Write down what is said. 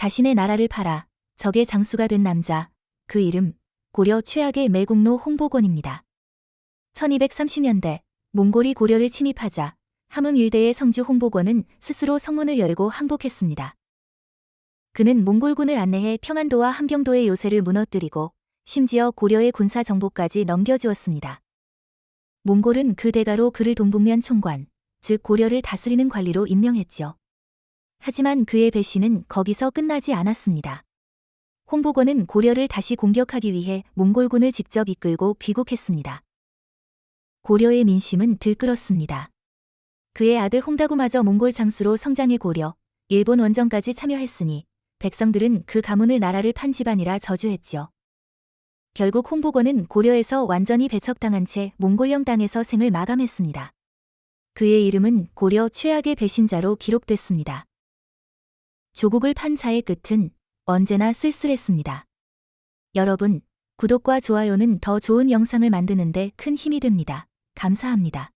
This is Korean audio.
자신의 나라를 팔아 적의 장수가 된 남자, 그 이름 고려 최악의 매국노 홍보권입니다. 1230년대 몽골이 고려를 침입하자 함흥 일대의 성주 홍보권은 스스로 성문을 열고 항복했습니다. 그는 몽골군을 안내해 평안도와 함경도의 요새를 무너뜨리고 심지어 고려의 군사 정보까지 넘겨주었습니다. 몽골은 그 대가로 그를 동북면 총관, 즉 고려를 다스리는 관리로 임명했죠. 하지만 그의 배신은 거기서 끝나지 않았습니다. 홍보권은 고려를 다시 공격하기 위해 몽골군을 직접 이끌고 귀국했습니다. 고려의 민심은 들끓었습니다. 그의 아들 홍다구마저 몽골 장수로 성장해 고려, 일본 원정까지 참여했으니 백성들은 그 가문을 나라를 판 집안이라 저주했지요. 결국 홍보권은 고려에서 완전히 배척당한 채 몽골령 땅에서 생을 마감했습니다. 그의 이름은 고려 최악의 배신자로 기록됐습니다. 조국을 판 자의 끝은 언제나 쓸쓸했습니다. 여러분, 구독과 좋아요는 더 좋은 영상을 만드는데 큰 힘이 됩니다. 감사합니다.